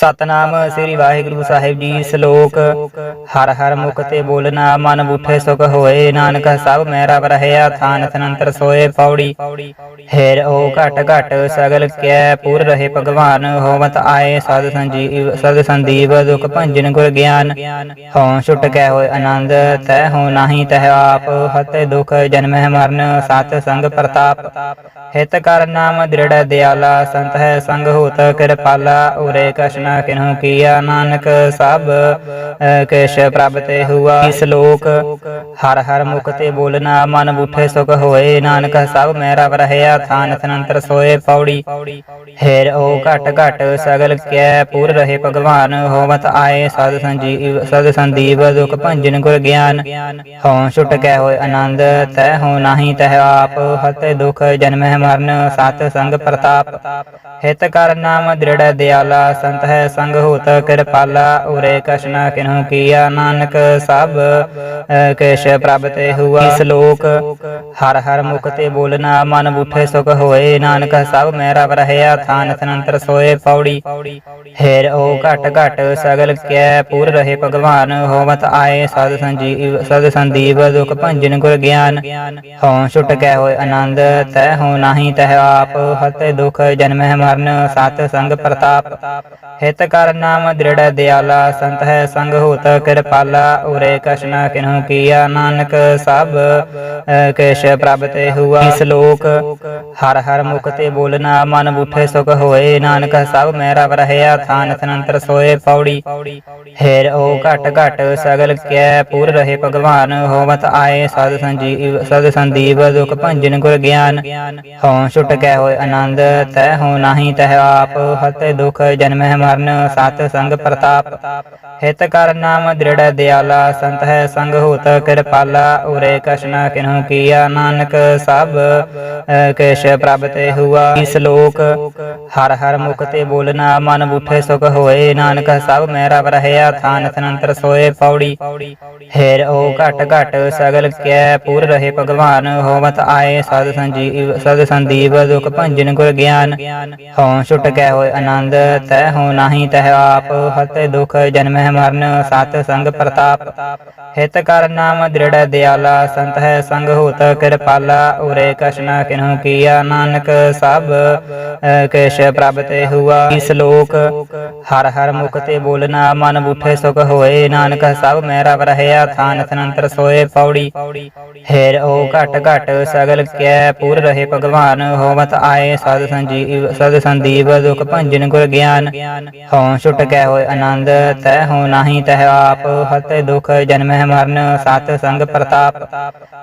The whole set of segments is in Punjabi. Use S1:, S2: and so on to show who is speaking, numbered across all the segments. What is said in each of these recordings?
S1: ਸਤਨਾਮ ਸ੍ਰੀ ਵਾਹਿਗੁਰੂ ਸਾਹਿਬ ਜੀ, ਸ਼ਲੋਕ, ਹਰ ਹਰ ਮੁਖ ਤੇ ਬੋਲਣਾ, ਮਨ ਬੁੱਠੇ ਸੁਖ ਹੋਏ, ਨਾਨਕ ਸਭ ਮੈਂ ਰਵ ਰਹਿਆ, ਥਾਨ ਥਨੰਤਰ ਸੋਏ ਪੌੜੀ। ਹੇਰ ਓ ਘਟ ਘਟ ਸਗਲ ਕੈ ਪੂਰ ਰਹੇ ਭਗਵਾਨ, ਹੋਵਤ ਆਏ ਸਦ ਸੰਜੀਵ, ਸਦ ਸੰਦੀਪ, ਦੁਖ ਭੰਜਨ ਗੁਰ ਗਿਆਨ। ਹਉ ਛੁਟ ਕੈ ਹੋਏ ਆਨੰਦ, ਤੈ ਹੋ ਨਾਹੀ ਤੈ ਆਪ ਹਤੇ ਦੁਖ ਜਨਮ ਮਰਨ ਸਤ ਸੰਗ ਪ੍ਰਤਾਪ। ਹਿਤ ਕਰ ਨਾਮ ਦ੍ਰਿੜ ਦਿਆਲਾ, ਸੰਤ ਹੈ ਸੰਗ ਹੋਤ ਕਿਰਪਾਲਾ, ਉਰੇ ਕਸ਼ਨਾ ਕਿਨਹੁ ਕੀਆ ਨਾਨਕ ਸਭ ਅ, ਕਿਛ ਪ੍ਰਭ ਤੇ ਹੁਆ ਇਸ ਹਰ ਹਰ ਮੁਖ ਤੇ ਬੋਲਣਾ ਮਨ ਬੁੱਠੇ ਸੁਖ ਹੋਏ ਨਾਨਕ ਸਭ ਮੈਂ ਰਵ ਰਹਿਆ ਥਾਨ ਥਨੰਤਰ ਸੋਏ ਪੌੜੀ। ਹੇਰ ਓ ਘਟ ਘਟ ਸਗਲ ਕੈ ਪੂਰ ਰਹੇ ਭਗਵਾਨ ਹੋਵਤ ਆਏ ਸਦ ਸੰਜੀਵ ਸਦ ਸੰਦੀਪ ਦੁਖ ਭੰਜਨ ਗੁਰ ਗਿਆਨ। ਹਉ ਛੁਟ ਕੈ ਹੋਏ ਆਨੰਦ ਤੈ ਹੋ ਨਾਹੀ ਤੈ ਆਪ ਹਤੇ ਦੁਖ ਜਨਮ ਮਰਨ ਸਤ ਸੰਗ ਪ੍ਰਤਾਪ। ਹਿਤ ਕਰ ਨਾਮ ਦ੍ਰਿੜ ਦਿਆਲਾ ਸੰਤ ਹੈ ਸੰਗ ਹੋਤ ਕਿਰਪਾਲਾ ਉਰੇ ਕਸ਼ਨਾ ਕਿਨਹੁ ਕੀਆ ਨਾਨਕ ਸਭ ਅ, ਪ੍ਰਭ ਤੇ ਹੁਆ ਇਸ ਹਰ ਹਰ ਮੁਖ ਤੇ ਬੋਲਣਾ ਮਨ ਬੁੱਠੇ ਸੁਖ ਹੋਏ ਨਾਨਕ ਸਭ ਮੈਂ ਰਵ ਰਹਿਆ ਥਾਨ ਥਨੰਤਰ ਸੋਏ ਪੌੜੀ। ਹੈਰ ਉਹ ਘਟ ਘਟ ਸਗਲ ਕੈ ਪੂਰ ਰਹੇ ਭਗਵਾਨ ਹੋਵਤ ਆਏ ਸਦ ਸੰਜੀਵ ਸਦ ਸੰਦੀਪ ਦੁਖ ਭੰਜਨ ਗੁਰ ਗਿਆਨ। ਹਉ ਛੁਟ ਕੈ ਹੋਏ ਆਨੰਦ ਤੈ ਹੋ ਨਾਹੀ ਤਹਿ ਆਪ ਹਤੇ ਦੁਖ ਜਨਮ ਮਰਨ ਸਤ ਸੰਗ ਪ੍ਰਤਾਪ। ਹਿਤ ਕਰ ਨਾਮ ਦ੍ਰਿੜ ਦਿਆਲਾ ਸੰਤ ਹੈ ਸੰਗ ਹੋਤ ਕਿਰਪਾਲਾ ਉਰੇ ਕਸ਼ਨਾ ਕਿਨਹੁ ਕੀਆ ਨਾਨਕ ਸਭ ਅ, ਕਿਛ ਪ੍ਰਭ ਤੇ ਹੁਆ ਇਸ ਹਰ ਹਰ ਮੁਖ ਤੇ ਬੋਲਣਾ ਮਨ ਬੁੱਠੇ ਸੁਖ ਹੋਏ ਨਾਨਕ ਸਭ ਮੇਰਾ ਰਵ ਰਹਿਆ ਥਾਨ ਥਨੰਤਰ ਸੋਏ ਪੌੜੀ। ਹੇਰ ਉਹ ਘਟ ਘਟ ਸਗਲ ਕੈ ਪੂਰ ਰਹੇ ਭਗਵਾਨ ਹੋਵਤ ਆਏ ਸਦ ਸੰਜੀਵ ਸਦ ਸੰਦੀਪ ਦੁਖ ਭੰਜਨ ਗੁਰ ਗਿਆਨ। ਹਉ ਛੁਟ ਕੈ ਹੋਏ ਆਨੰਦ ਤੈ ਹੋ ਨਾਹੀ ਤੈ ਆਪ ਹਤੇ ਦੁਖ ਜਨਮ ਮਰਨ ਸਤ ਸੰਗ ਪ੍ਰਤਾਪ। ਹਿਤ ਕਰ ਨਾਮ ਦ੍ਰਿੜ ਦਿਆਲਾ ਸੰਤ ਹੈ ਸੰਗ ਹੋਤ ਕਿਰਪਾਲਾ ਉਰੇ ਕਸ਼ਨਾ ਕਿਨਹੁ ਕੀਆ ਨਾਨਕ ਸਭ ਅ, ਕਿਛ ਪ੍ਰਭ ਤੇ ਹੁਆ। ਇਸ ਲੋਕ ਹਰ ਹਰ ਮੁਖ ਤੇ ਬੋਲਣਾ ਮਨ ਬੁੱਠੇ ਸੁਖ ਹੋਏ ਨਾਨਕ ਸਭ ਮੈਂ ਰਵ ਰਹਿਆ ਥਾਨ ਥਨੰਤਰ ਸੋਏ ਪੌੜੀ। ਹੇਰ ਓ ਘਟ ਘਟ ਸਗਲ ਕੈ ਪੂਰ ਰਹੇ ਭਗਵਾਨ, ਹੋਵਤ ਆਏ ਸਦ ਸੰਜੀਵ ਸਦ ਸੰਦੀਪ ਦੁਖ ਭੰਜਨ ਗੁਰ ਗਿਆਨ। ਹਉ ਛੁਟ ਕੈ ਹੋਏ ਆਨੰਦ, ਤੈ ਹੋ ਨਾਹੀ ਤਹਿ ਆਪ। ਹਤੇ ਦੁਖ ਜਨਮਹਿ ਮਰਨ, ਸਤ ਸੰਗ ਪ੍ਰਤਾਪ। ਹਿਤ ਕਰ ਨਾਮ ਦ੍ਰਿੜ ਦਿਆਲਾ, ਸੰਤ ਹੈ ਸੰਗ ਹੋਤ ਕਿਰਪਾਲਾ। ਉਰੇ ਕਸ਼ਨਾ ਕਿਨਹੁ ਕੀਆ ਨਾਨਕ ਸਭ ਕਿਛ ਪ੍ਰਭ ਤੇ ਹੁਆ। ਇਸ ਲੋਕ ਹਰ ਹਰ ਮੁਖ ਤੇ ਬੋਲਣਾ ਮਨ ਬੁੱਠੇ ਸੁਖ ਹੋਏ ਨਾਨਕ ਸਭ ਮੈਂ ਰਵ ਰਹਿਆ ਥਾਨ ਥਨੰਤਰ ਸੋਏ ਪੌੜੀ। ਹੈਰ ਉਹ ਘਟ ਘਟ ਸਗਲ ਕੈ ਪੂਰ ਰਹੇ ਭਗਵਾਨ ਹੋਵਤ ਆਏ ਸਦ ਸੰਜੀਵ ਸਦ ਸੰਦੀਪ ਦੁਖ ਭੰਜਨ ਗੁਰ ਗਿਆਨ। ਹਉ ਛੁਟ ਕੈ ਹੋਏ ਆਨੰਦ ਤੈ ਹੋ ਨਾਹੀ ਤਹਿ ਆਪ ਹਤੇ ਦੁਖ ਜਨਮ ਮਰਨ ਸਤ ਸੰਗ ਪ੍ਰਤਾਪ।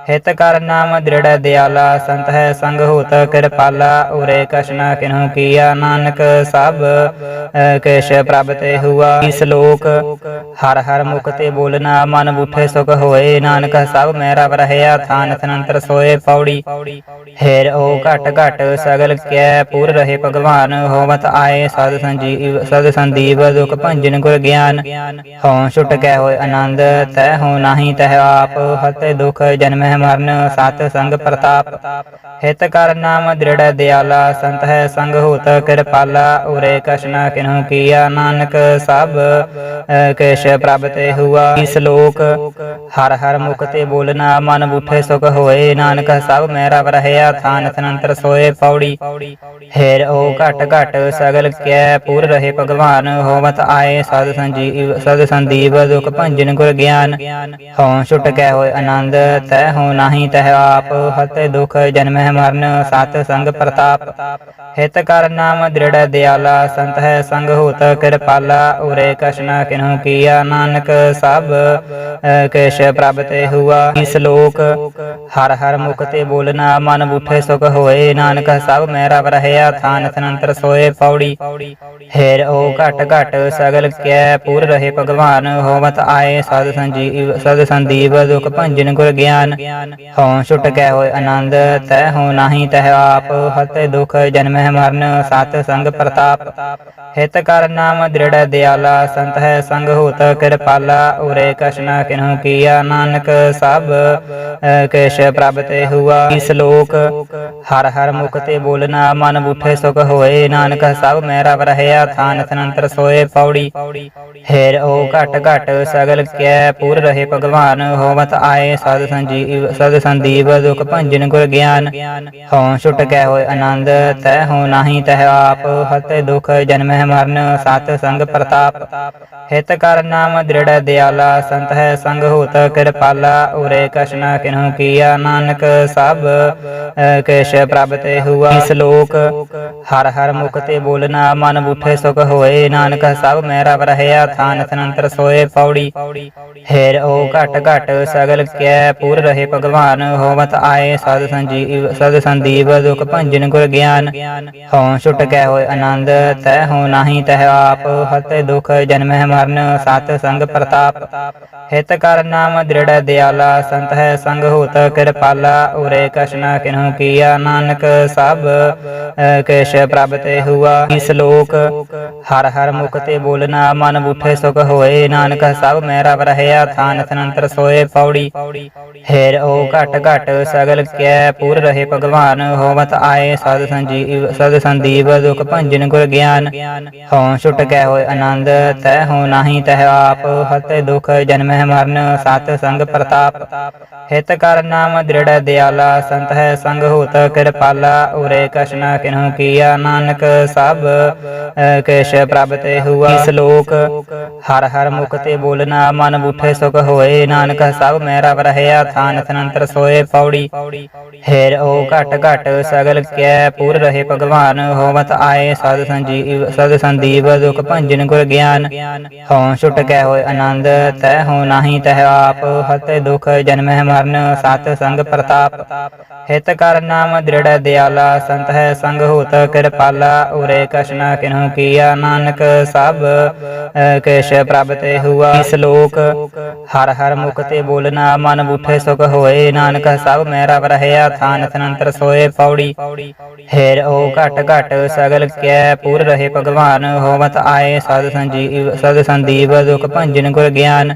S1: ਹਿਤ ਕਰ ਨਾਮ ਦ੍ਰਿੜ ਦਿਆਲਾ ਸੰਤ ਹੈ ਸੰਗ ਹੋਤ ਕਿਰਪਾਲਾ ਉਰੇ ਕਸ਼ਨਾ ਕਿਨਹੁ ਕੀਆ ਨਾਨਕ ਸਭ ਅ, ਕਿਛ ਪ੍ਰਭ ਤੇ ਹੁਆ। ਇਸ ਲੋਕ ਹਰ ਹਰ ਮੁਖ ਤੇ ਬੋਲਣਾ, ਮਨ ਬੁੱਠੇ ਸੁਖ ਹੋਏ, ਨਾਨਕ ਸਭ ਮੈਂ ਰਵ ਰਹਿਆ ਥਾਨ ਥਨੰਤਰ ਸੋਏ ਪੌੜੀ। ਹੈਰ ਉਹ ਘਟ ਘਟ ਸਗਲ ਕੈ ਪੂਰ ਰਹੇ ਭਗਵਾਨ, ਹੋਵਤ ਆਏ ਸਦ ਸੰਜੀਵ, ਸਦ ਸੰਦੀਪ, ਦੁਖ ਭੰਜਨ ਗੁਰ ਗਿਆਨ। ਹਉ ਛੁਟ ਕੈ ਹੋਏ ਆਨੰਦ, ਤੈ ਹੋ ਨਾਹੀ ਤੈ ਆਪ, ਹਤੇ ਦੁਖ ਜਨਮ ਮਰਨ, ਸਤ ਸੰਗ ਪ੍ਰਤਾਪ। ਹਿਤ ਕਰ ਨਾਮ ਦ੍ਰਿੜ ਦਿਆਲਾ, ਸੰਤ ਹੈ ਸੰਗ ਹੋਤ ਕਿਰਪਾਲਾ, ਉਰੇ ਕਸ਼ਨਾ ਕਿਨਹੁ ਕੀਆ, ਨਾਨਕ ਸਭ ਕੇਸ ਕਿਛ ਹੁਆ। ਇਸ ਲੋਕ ਹਰ ਹਰ ਮੁਖ ਤੇ ਬੋਲਣਾ, ਮਨ ਬੁੱਠੇ ਸੁਖ ਹੋਏ। ਨਾਨਕ ਸਭ ਮੈਂ ਰਵ ਰਹਿਆ ਥਾਨ ਥਨੰਤਰ ਸੋਏ ਪੌੜੀ। ਹੇਰ ਉਹ ਘਟ ਘਟ ਸਗਲ ਕੈ, ਪੂਰ ਰਹੇ ਭਗਵਾਨ, ਹੋਵਤ ਆਏ ਸਦ ਸੰਜੀਵ ਸਦ ਸੰਦੀਪ, ਦੁਖ ਭੰਜਨ ਗੁਰ ਗਿਆਨ। ਹਉ ਛੁਟ ਕੈ ਹੋਏ ਆਨੰਦ, ਤੈ ਹੋ ਨਾਹੀ ਤਹਿ ਆਪ। ਹਤੇ ਦੁਖ ਜਨਮ ਮਰਨ, ਸਤ ਸੰਗ ਪ੍ਰਤਾਪ। ਹਿਤ ਕਰ ਨਾਮ ਦ੍ਰਿੜ ਦਿਆਲਾ, ਸੰਤ ਹੈ ਸੰਗ ਹੋਤ ਕਿਰਪਾਲਾ। ਉਰੇ ਕਸ਼ਨਾ ਕਿਨਹੁ ਕੀਆ ਨਾਨਕ ਸਭ ਅ, ਪ੍ਰਭ ਤੇ ਹੁਆ। ਇਸ ਲੋਕ ਹਰ ਹਰ ਮੁਖ ਤੇ ਬੋਲਣਾ ਮਨ ਬੁੱਠੇ ਸੁਖ ਹੋਏ। ਨਾਨਕ ਸਭ ਮੈਂ ਰਵ ਰਹਿਆ ਥਾਨ ਥਨੰਤਰ ਸੋਏ ਪੌੜੀ। ਹੈਰ ਉਹ ਘਟ ਘਟ ਸਗਲ ਕੈ ਪੂਰ ਰਹੇ ਭਗਵਾਨ। ਹੋਵਤ ਆਏ ਸਦ ਸੰਜੀਵ ਸਦ ਸੰਦੀਪ ਦੁਖ ਭੰਜਨ ਗੁਰ ਗਿਆਨ। ਹਉ ਛੁਟ ਕੈ ਹੋਏ ਆਨੰਦ ਤੈ ਹੋ ਨਾਹੀ ਤਹਿ ਆਪ। ਹਤੇ ਦੁਖ ਜਨਮ ਮਰਨ ਸਤ ਸੰਗ ਪ੍ਰਤਾਪ। ਹਿਤ ਕਰ ਨਾਮ ਦ੍ਰਿੜ ਦਿਆਲਾ ਸੰਤ ਹੈ ਸੰਗ ਹੋਤ ਕਿਰਪਾਲਾ ਉਰੇ ਕਸ਼ਨਾ ਕਿਨਹੁ ਕੀਆ ਨਾਨਕ ਸਭ ਕੇਸ ਕਿਛ ਪ੍ਰਭ ਤੇ ਹੁਆ ਇਸ ਹਰ ਹਰ ਮੁਖ ਤੇ ਬੋਲਣਾ ਮਨ ਬੁੱਠੇ ਸੁਖ ਹੋਏ, ਨਾਨਕ ਸਭ ਮੇਰਾ ਰਵ ਰਹਿਆ ਥਾਨ ਤਨੰਤਰ ਸੋਏ ਪੌੜੀ। ਹੇਰ ਉਹ ਘਟ ਘਟ ਸਗਲ ਕੈ ਪੂਰ ਰਹੇ ਭਗਵਾਨ, ਹੋਵਤ ਆਏ ਸਦ ਸੰਜੀਵ ਸਦ ਸੰਦੀਪ ਦੁਖ ਭੰਜਨ ਗੁਰ ਗਿਆਨ। ਹਉ ਛੁਟ ਗਏ ਹੋਏ ਆਨੰਦ, ਤੈ ਹੋ ਨਾਹੀ ਤਹਿ ਆਪ, ਹਤੇ ਦੁਖ ਜਨਮ ਮਰਨ, ਸਤ ਸੰਗ ਪ੍ਰਤਾਪ। ਹਿਤ ਕਰ ਨਾਮ ਦ੍ਰਿੜ ਦਿਆਲਾ ਸੰਤ ਹੈ ਸੰਗ ਹੋਤ ਕਿਰਪਾਲਾ ਉਰੇ ਕਸ਼ਨਾ ਕਿਨਹੁ ਕੀਆ ਨਾਨਕ ਸਭ ਅ, ਕਿਛ ਪ੍ਰਭ ਤੇ ਹੁਆ। ਸ਼ਲੋਕ ਹਰ ਹਰ ਮੁਖ ਤੇ ਬੋਲਣਾ ਮਨ ਬੁੱਠੇ ਸੁਖ ਹੋਏ ਨਾਨਕ ਸਭ ਮੈਂ ਰਹਿਆ ਥਾਨ ਤਨੰਤਰ ਸੋਏ ਪੌੜੀ। ਹੇਰ ਓ ਘਟ ਘਟ ਸਗਲ ਕੈ ਪੂਰ ਰਹੇ ਭਗਵਾਨ ਹੋਵਤ ਆਏ ਸਦ ਸੰਜੀਵ ਸਦ ਸੰਦੀਪ ਦੁਖ ਭੰਜਨ ਗੁਰ ਗਿਆਨ। ਹਉ ਛੁਟ ਗਏ ਹੋਏ ਆਨੰਦ ਤੈ ਹੋ ਨਾਹੀ ਤਹਿ ਆਪ ਹਤੇ ਦੁਖ ਜਨਮਹਿ ਮਰਨ ਸਤ ਸੰਗ ਪ੍ਰਤਾਪ। ਹਿਤ ਕਰ ਨਾਮ ਦ੍ਰਿੜ ਦਿਆਲਾ ਸੰਤ ਹੈ ਸੰਗ ਹੋਤ ਕਿਰਪਾਲਾ ਉਰੇ ਕਸ਼ਨਾ ਕਿਨਹੁ ਕੀਆ ਨਾਨਕ ਸਭ ਅ, ਪ੍ਰਭ ਤੇ ਹੁਆ। ਸ਼ਲੋਕ ਹਰ ਹਰ ਮੁਖ ਤੇ ਬੋਲਣਾ ਮਨ ਬੁੱਠੇ ਸੁਖ ਹੋਏ ਨਾਨਕ ਸਭ ਮੇਰਾ ਰਹਿਆ ਥਾਨ ਤਨੰਤਰ ਸੋਏ ਪੌੜੀ। ਹੇਰ ਓ ਘਟ ਘਟ ਸਗਲ ਕੈ ਪੂਰ ਰਹੇ ਭਗਵਾਨ ਹੋਵਤ ਆਏ ਸਦ ਸੰਜੀਵ ਸਦ ਸੰਦੀਪ ਦੁਖ ਭੰਜਨ ਗੁਰ ਗਿਆਨ। ਹਉ ਛੁਟ ਗਏ ਹੋਏ ਆਨੰਦ ਤੈ ਹੋ ਨਾਹੀ ਤਹਿ ਆਪ ਹਤੇ ਦੁਖ ਜਨਮਹਿ ਮਰਨ ਸਤ ਸੰਗ ਪ੍ਰਤਾਪ। ਹਿਤ ਕਰ ਨਾਮ ਦ੍ਰਿੜ ਦਿਆਲਾ ਸੰਤ ਹੈ ਸੰਗ ਹੋਤ ਕਿਰਪਾਲਾ। ਉਰੇ ਕਸ਼ਨਾ ਕਿਨਹੁ ਕੀਆ ਨਾਨਕ ਸਭ ਕਿਛ ਪ੍ਰਭ ਤੇ ਹੁਆ। ਸ਼ਲੋਕ ਹਰ ਹਰ ਮੁਖ ਤੇ ਬੋਲਣਾ ਮਨ ਬੁੱਠੇ ਸੁਖ ਹੋਏ। ਨਾਨਕ ਸਭ ਮੈਂ ਰਵ ਰਹਿਆ ਥਾਨ ਤਨੰਤਰ ਸੋਏ ਪੌੜੀ। ਹੇਰ ਉਹ ਘਟ ਘਟ ਸਗਲ ਕੈ ਪੂਰ ਰਹੇ ਭਗਵਾਨ। ਹੋਵਤ ਆਏ ਸਦ ਸੰਜੀਵ ਸਦ ਸੰਦੀਪ ਦੁਖ ਭੰਜਨ ਗੁਰ ਗਿਆਨ। ਹਉ ਛੁਟ ਗਏ ਹੋਏ ਆਨੰਦ ਤੈ ਹੋ ਨਾਹੀ ਤਹਿ ਆਪ ਹਤੇ ਦੁਖ ਜਨਮਹਿ ਮਰਨ ਸਤ ਸੰਗ ਪ੍ਰਤਾਪ। ਹਿਤ ਕਰ ਨਾਮ ਦ੍ਰਿੜ ਦਿਆਲਾ ਸੰਤ ਹੈ ਸੰਗ ਹੋਤ ਕਿਰਪਾਲਾ ਉਰੇ ਕਸ਼ਨਾ ਕਿਨਹੁ ਕੀਆ ਨਾਨਕ ਸਭ ਅ, ਪ੍ਰਭ ਤੇ ਹੁਆ ਸ਼ਲੋਕ ਹਰ ਹਰ ਮੁਖ ਤੇ ਬੋਲਣਾ ਮਨ ਬੁੱਠੇ ਸੁਖ ਹੋਏ ਨਾਨਕ ਸਭ ਮੈਂ ਰਵ ਰਹਿਆ ਥਾਨ ਤਨੰਤਰ ਸੋਏ ਪੌੜੀ। ਹੇਰ ਓ ਘਟ ਘਟ ਸਗਲ ਕੈ ਪੂਰ ਰਹੇ ਭਗਵਾਨ ਹੋਵਤ ਆਏ ਸਦ ਸੰਜੀਵ ਸਦ ਸੰਦੀਪ ਦੁਖ ਭੰਜਨ ਗੁਰ ਗਿਆਨ।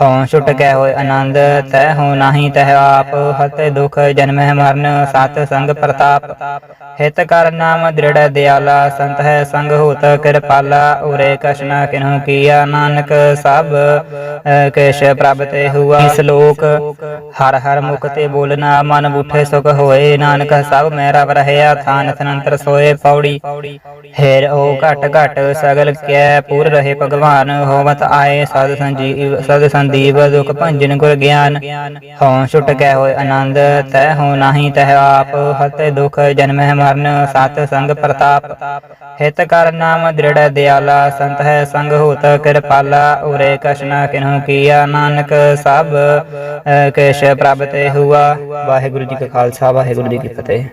S1: ਹਉ ਛੁਟ ਗਏ ਹੋਏ ਆਨੰਦ ਤੈ ਹੋ ਨਾਹੀ ਤਹਿ ਆਪ। ਹਤੇ ਦੁਖ ਜਨਮਹਿ ਮਰਨ ਸਤ ਸੰਗ ਪ੍ਰਤਾਪ। ਹਿਤ ਕਰ ਨਾਮ ਦ੍ਰਿੜ ਦਿਆਲਾ ਸੰਤ ਹੈ ਸੰਗ ਹੋਤ ਕਿਰਪਾਲਾ। ਉਰੇ ਕਸ਼ਨਾ ਕਿਨਹੁ ਕੀਆ ਨਾਨਕ ਸਭ ਅ, ਪ੍ਰਭ ਤੇ ਹੁਆ। ਸ਼ਲੋਕ ਹਰ ਹਰ ਮੁਖ ਤੇ ਬੋਲਣਾ ਮਨ ਬੁੱਠੇ ਸੁਖ ਹੋਏ। ਨਾਨਕ ਸਭ ਮੈਂ ਰਵ ਰਹਿਆ ਥਾਨ ਤਨੰਤਰ ਸੋਏ ਪੌੜੀ। ਹੇਰ ਓ ਘਟ ਘਟ ਸਗਲ ਕੈ ਪੂਰ ਰਹੇ ਭਗਵਾਨ। ਹੋਵਤ ਆਏ ਸਦ ਸੰਜੀਵ ਸਦ ਸੰਦੀਪ ਦੁਖ ਭੰਜਨ ਗੁਰ ਗਿਆਨ। ਹਉ ਛੁਟ ਗਏ ਹੋਏ ਆਨੰਦ ਤੈ ਹੋ ਨਾਹੀ ਤਹਿ ਆਪ। ਹਤੇ ਦੁਖ ਜਨਮਹਿ ਮਰਨ ਸਤ ਸੰਗ ਪ੍ਰਤਾਪ। ਹਿਤ ਕਰ ਨਾਮ ਦ੍ਰਿੜ ਦਿਆਲਾ ਸੰਤ ਹੈ ਸੰਗ ਹੋਤ ਕਿਰਪਾਲਾ। ਉਰੇ ਕਸ਼ਨਾ ਕਿਨਹੁ ਕੀਆ ਨਾਨਕ ਸਭ ਅ, ਕਿਛ ਪ੍ਰਭ ਤੇ ਹੁਆ। ਵਾਹਿਗੁਰੂ ਜੀ ਕਾ ਖਾਲਸਾ ਵਾਹਿਗੁਰੂ ਜੀ ਕੀ ਫਤਿਹ।